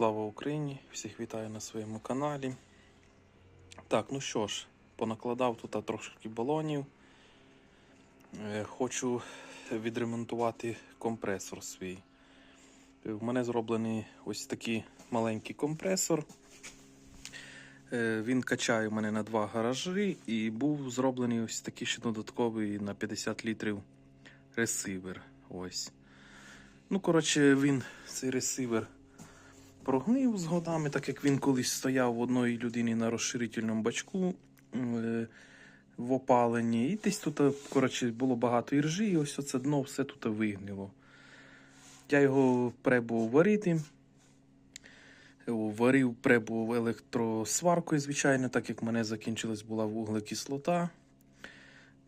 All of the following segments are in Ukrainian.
Слава Україні! Всіх вітаю на своєму каналі. Так, ну що ж, понакладав тут трошки балонів. Е, Хочу відремонтувати компресор свій. Е, В мене зроблений ось такий маленький компресор. Е, Він качає у мене на два гаражі і був зроблений ось такий ще додатковий на 50 літрів ресивер. Ось. Ну, коротше, він, цей ресивер, прогнив з годами, так як він колись стояв в одної людини на розширительному бачку е, в опаленні. І десь тут, е, коротше, було багато іржі, і ось оце дно все тут вигнило. Я його пребував варити. Варив пребував електросваркою, звичайно, так як в мене закінчилась була вуглекислота.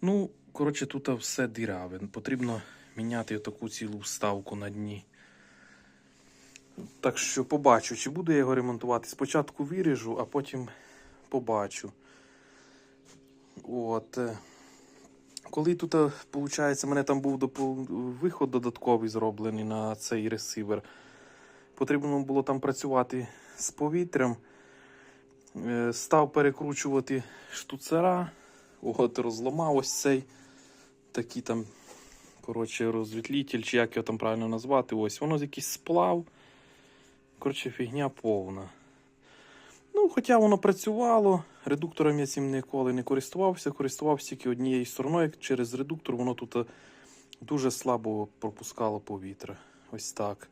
Ну, коротше, тут все диряве. Потрібно міняти таку цілу вставку на дні. Так що побачу, чи буду я його ремонтувати. Спочатку виріжу, а потім побачу. От. е, Коли тут, виходить, мене там був виход додатковий зроблений на цей ресивер. Потрібно було там працювати з повітрям. Е, Став перекручувати штуцера. От розламав ось цей такий там, коротше, розвітлітель, чи як його там правильно назвати. Ось воно якийсь сплав. Коротше, фігня повна. Ну, хоча воно працювало, редуктором я цим ніколи не користувався, користувався тільки однією стороною. Через редуктор воно тут е, дуже слабо пропускало повітря. Ось так.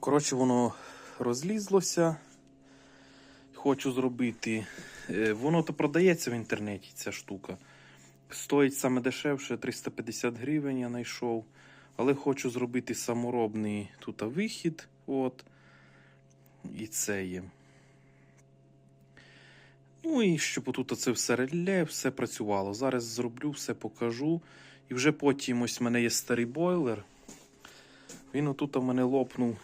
Коротше, воно розлізлося. Хочу зробити. е, Воно то продається в інтернеті, ця штука. Стоїть саме дешевше 350 гривень, я знайшов. Але хочу зробити саморобний тут вихід. От. І це є. Ну і щоб тут це все реле, все працювало. Зараз зроблю, все покажу. І вже потім ось в мене є старий бойлер. Він отут у мене лопнув,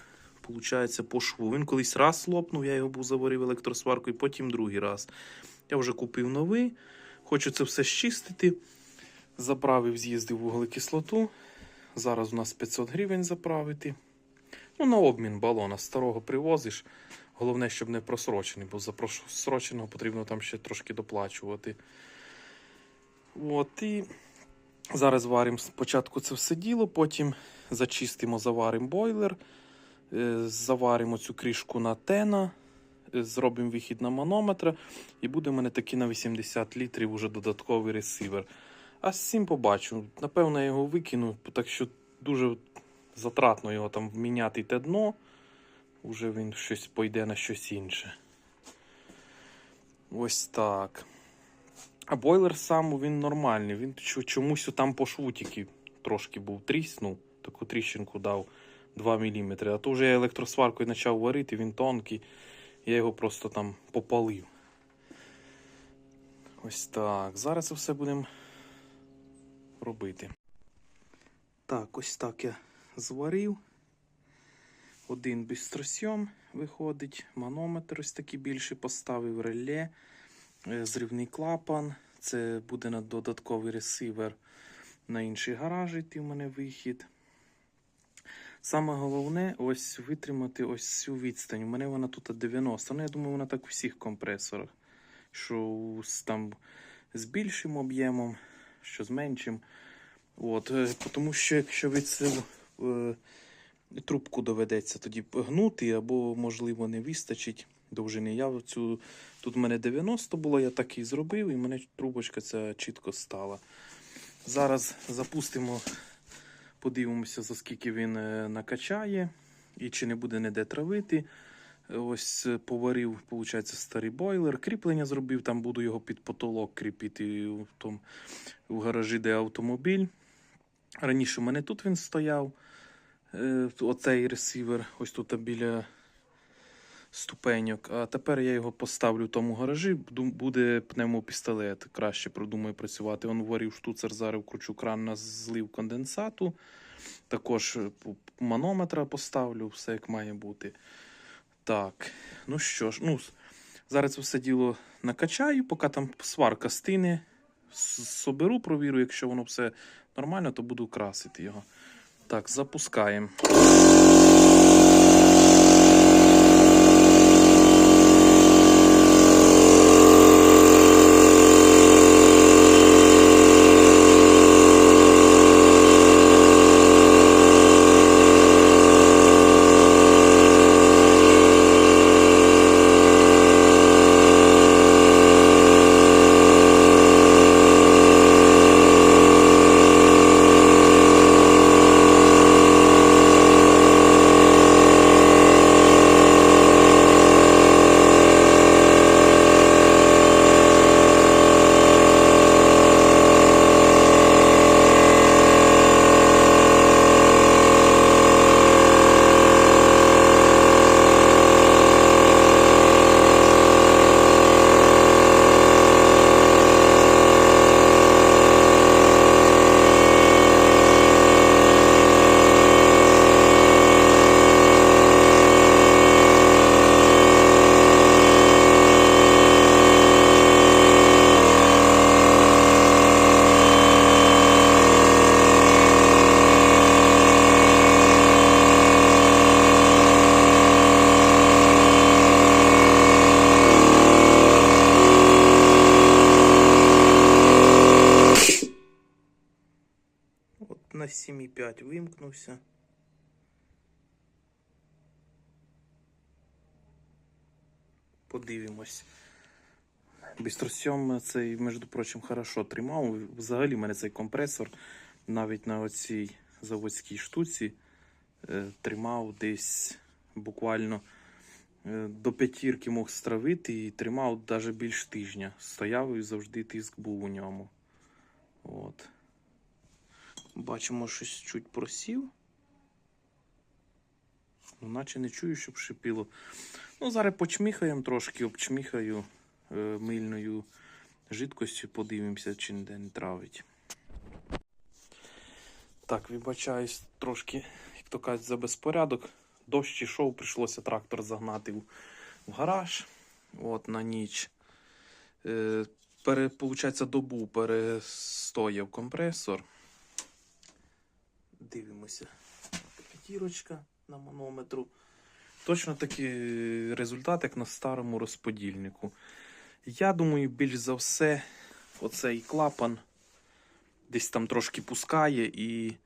виходить, по шву. Він колись раз лопнув, я його був заварив електросваркою, потім другий раз. Я вже купив новий. Хочу це все щистити. Заправив, з'їздив вуглекислоту. Зараз у нас 500 гривень заправити. Ну, на обмін балона старого привозиш. Головне, щоб не просрочений, бо за просроченого потрібно там ще трошки доплачувати. От, і зараз варимо спочатку це все діло, потім зачистимо, заваримо бойлер, е, заваримо цю кришку на тена, е, зробимо вихід на манометр, і буде в мене такий на 80 літрів уже додатковий ресивер. А з цим побачу. Напевно, я його викину, так що дуже затратно його там міняти те дно. Уже він щось пойде на щось інше. Ось так. А бойлер сам він нормальний. Він чомусь там по шву тільки трошки був тріснув, таку тріщинку дав 2 мм. А то вже я електросваркою почав варити, він тонкий. Я його просто там попалив. Ось так. Зараз це все будемо робити. Так, ось так я зварив. Один бистросьом виходить, манометр ось такий більший поставив реле, е, зривний клапан. Це буде на додатковий ресивер на інший гараж йти в мене вихід. Саме головне ось витримати ось цю відстань. У мене вона тут 90. Ну, я думаю, вона так у всіх компресорах. Що там з більшим об'ємом, що з меншим. От, е, тому що якщо ви е, трубку доведеться тоді гнути, або, можливо, не вистачить довжини. Я цю, тут в мене 90 було, я так і зробив, і мене трубочка ця чітко стала. Зараз запустимо, подивимося, за скільки він е, накачає і чи не буде ніде травити. Ось е, поварив, виходить, старий бойлер, кріплення зробив, там буду його під потолок кріпити в, том, в гаражі, де автомобіль. Раніше у мене тут він стояв. Е, Оцей ресивер, ось тут біля ступеньок. А тепер я його поставлю в тому гаражі. Буде пневмопістолет. Краще продумаю працювати. Он варив штуцер, зараз кручу кран на злив конденсату. Також е, манометра поставлю, все як має бути. Так, ну що ж, ну, зараз все діло накачаю, поки там сварка стине. Соберу, провірю, якщо воно все нормально, то буду красити його. Так, запускаємо. 7,5 вимкнувся. Подивимось. Бістросьом цей, між прочим, хорошо тримав. Взагалі в мене цей компресор навіть на оцій заводській штуці е, тримав десь буквально е, до п'ятірки мог стравити і тримав навіть більш тижня. Стояв і завжди тиск був у ньому. От. Бачимо, щось чуть просів. Ну, наче не чую, щоб шипіло. Ну, зараз почміхаємо трошки, обчміхаю е, мильною жидкостю, подивимося, чи ніде не травить. Так, вибачаюсь трошки, як то кажуть, за безпорядок. Дощ ішов, прийшлося трактор загнати в, гараж от, на ніч. Е, пере, получається, добу перестояв компресор. Дивимося. П'ятірочка на манометру. Точно такий результат, як на старому розподільнику. Я думаю, більш за все, оцей клапан десь там трошки пускає, і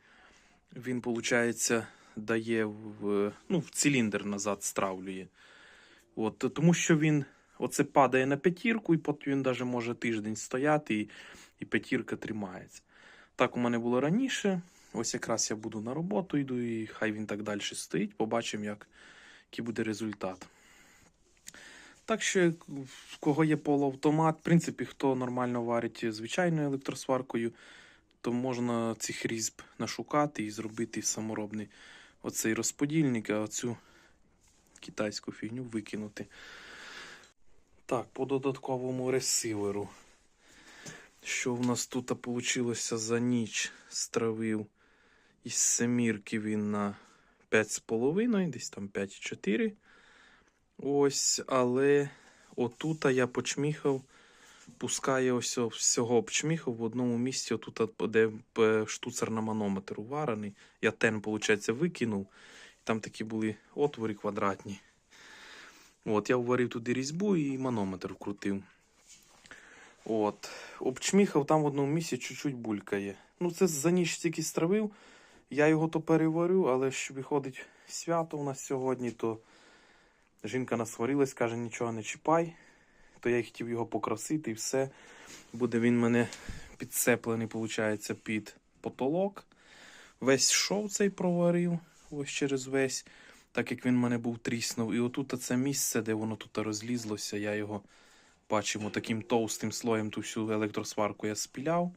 він, виходить, дає в, ну, в циліндр назад стравлює. От, тому що він оце падає на п'ятірку, і потім він навіть може тиждень стояти, і, і п'ятірка тримається. Так у мене було раніше. Ось якраз я буду на роботу йду, і хай він так далі стоїть. Побачимо, як, який буде результат. Так що, в кого є полуавтомат, в принципі, хто нормально варить звичайною електросваркою, то можна цих різьб нашукати і зробити саморобний оцей розподільник, а оцю китайську фігню викинути. Так, по додатковому ресиверу. Що в нас тут вийшло за ніч? Стравив із семірки він на 5,5, десь там 5,4. Ось, але отут я почміхав, пускає ось всього обчміхав в одному місці, отут, де штуцер на манометр уварений. Я тен, виходить, викинув. Там такі були отвори квадратні. От, я вварив туди різьбу і манометр вкрутив. От, обчміхав там в одному місці чуть-чуть булькає. Ну, це за ніч тільки стравив. Я його то переварю, але ж виходить свято у нас сьогодні, то жінка насварилась, каже, нічого не чіпай. То я хотів його покрасити і все. Буде він мене підцеплений, виходить, під потолок. Весь шов цей проварив, ось через весь, так як він мене був тріснув. І отут це місце, де воно тут розлізлося, я його бачимо таким товстим слоєм ту всю електросварку я спіляв.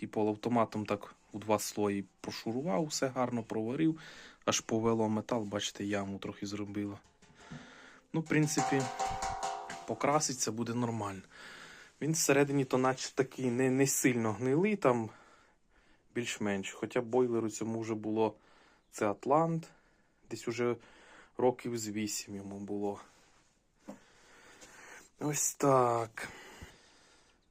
І полуавтоматом так у два слої прошурував, все гарно проварив, аж повело метал, бачите, яму трохи зробило. Ну, в принципі, покраситься буде нормально. Він всередині, то наче такий не, не сильно гнилий, там більш-менш. Хоча бойлеру цьому вже було це Атлант, десь уже років з 8 йому було. Ось так.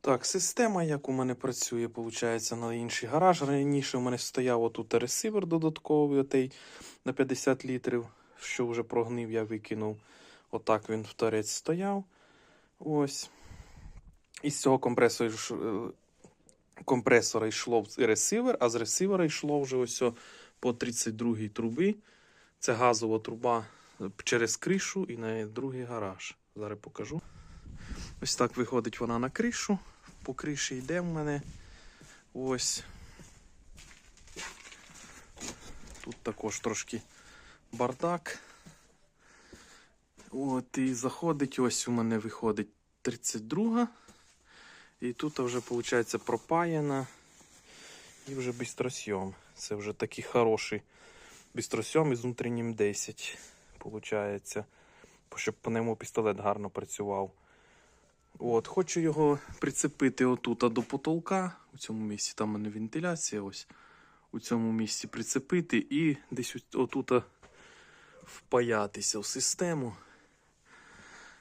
Так, система, як у мене працює, виходить, на інший гараж. Раніше у мене стояв отут ресивер додатковий, отей на 50 літрів, що вже прогнив, я викинув. Отак він в торець стояв. Ось. Із цього компресора, е, компресора йшло ресивер, а з ресивера йшло вже ось по 32-й труби. Це газова труба е, через кришу і на другий гараж. Зараз покажу. Ось так виходить вона на кришу. По криші йде в мене. Ось. Тут також трошки бардак. От, і заходить, ось у мене виходить 32. І тут вже, виходить, пропаяна. І вже бистросйом. Це вже такий хороший бистросйом із внутрішнім 10. Виходить. Щоб по ньому пістолет гарно працював. От, хочу його прицепити отут до потолка. У цьому місці там у мене вентиляція. Ось у цьому місці прицепити і десь отут впаятися в систему.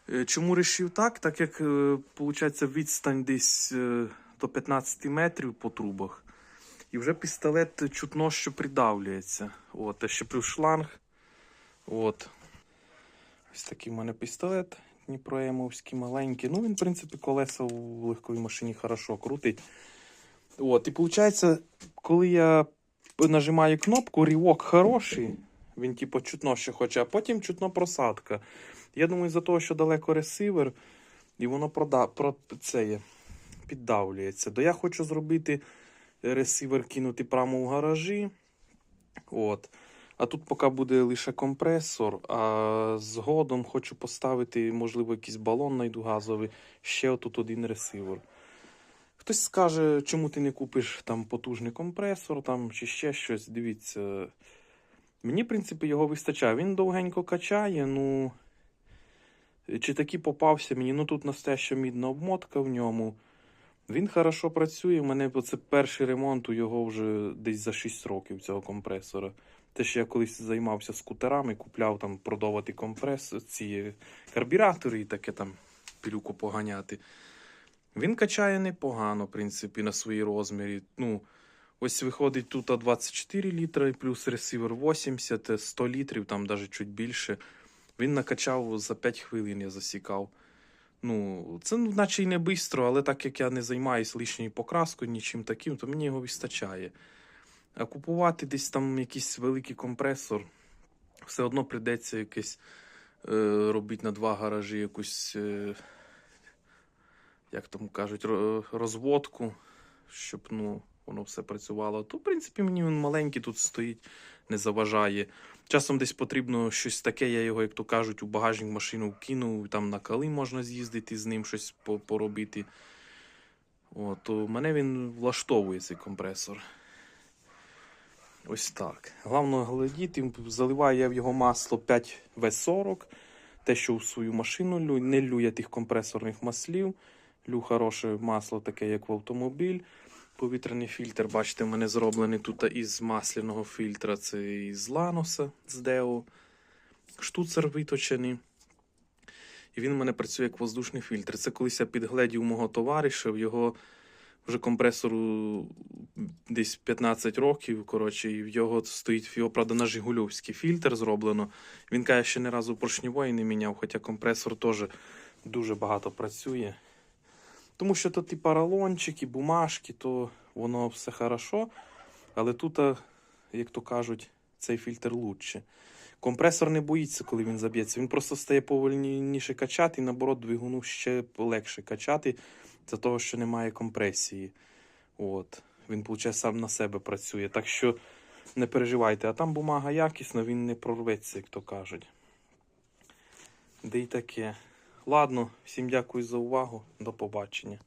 Е, Чому рішив так? Так як виходить відстань десь е, до 15 метрів по трубах. І вже пістолет чутно, що придавлюється. От, а ще плюс шланг. От. Ось такий в мене пістолет Дніпроємовський маленький. Ну, він, в принципі, колеса в легковій машині хорошо крутить. От, і виходить, коли я нажимаю кнопку, рівок хороший. Він типу чутно ще хоче, а потім чутно просадка. Я думаю, за того, що далеко ресивер, і воно прода, про, це є, піддавлюється. То я хочу зробити ресивер кинути прямо в гаражі. От. А тут поки буде лише компресор, а згодом хочу поставити, можливо, якийсь балон знайду газовий, ще отут один ресивер. Хтось скаже, чому ти не купиш там потужний компресор там, чи ще щось. Дивіться. Мені, в принципі, його вистачає. Він довгенько качає, ну. Чи таки попався мені? Ну тут настояща мідна обмотка в ньому. Він хорошо працює. У мене це перший ремонт у його вже десь за 6 років цього компресора. Те, що я колись займався скутерами, купляв там продовати компрес, ці карбюратори і таке там пилюку поганяти. Він качає непогано, в принципі, на свої розмірі. Ну, ось виходить тут 24 літри, плюс ресивер 80, 100 літрів, там навіть чуть більше. Він накачав за 5 хвилин, я засікав. Ну, це ну, наче й не швидко, але так як я не займаюся лишньою покраскою, нічим таким, то мені його вистачає. А купувати десь там якийсь великий компресор, все одно прийдеться якесь е, робити на два гаражі якусь, е, як там кажуть, розводку, щоб ну, воно все працювало. То, в принципі, мені він маленький тут стоїть, не заважає. Часом десь потрібно щось таке, я його, як то кажуть, у багажник машину вкинув, там на кали можна з'їздити з ним щось поробити. От, то мене він влаштовує цей компресор. Ось так. Головне глядіти, заливаю я в його масло 5В40. Те, що в свою машину лю, не лю я тих компресорних маслів. Лю хороше масло, таке, як в автомобіль. Повітряний фільтр, бачите, в мене зроблений тут із масляного фільтра. Це із Ланоса з Део. Штуцер виточений. І він у мене працює як воздушний фільтр. Це колись я підгледів мого товариша, в його вже компресору десь 15 років. Коротше, і в його стоїть його, правда, на Жигульовський фільтр зроблено. Він каже, що ні разу поршньової не міняв, хоча компресор теж дуже багато працює. Тому що то ті поролончики, бумажки, то воно все хорошо. Але тут, як то кажуть, цей фільтр лучше. Компресор не боїться, коли він заб'ється. Він просто стає повільніше качати, і наоборот, двигуну ще легше качати, за того, що немає компресії. От. Він, виходить, сам на себе працює. Так що не переживайте, а там бумага якісна, він не прорветься, як то кажуть. Де й таке. Ладно, всім дякую за увагу. До побачення.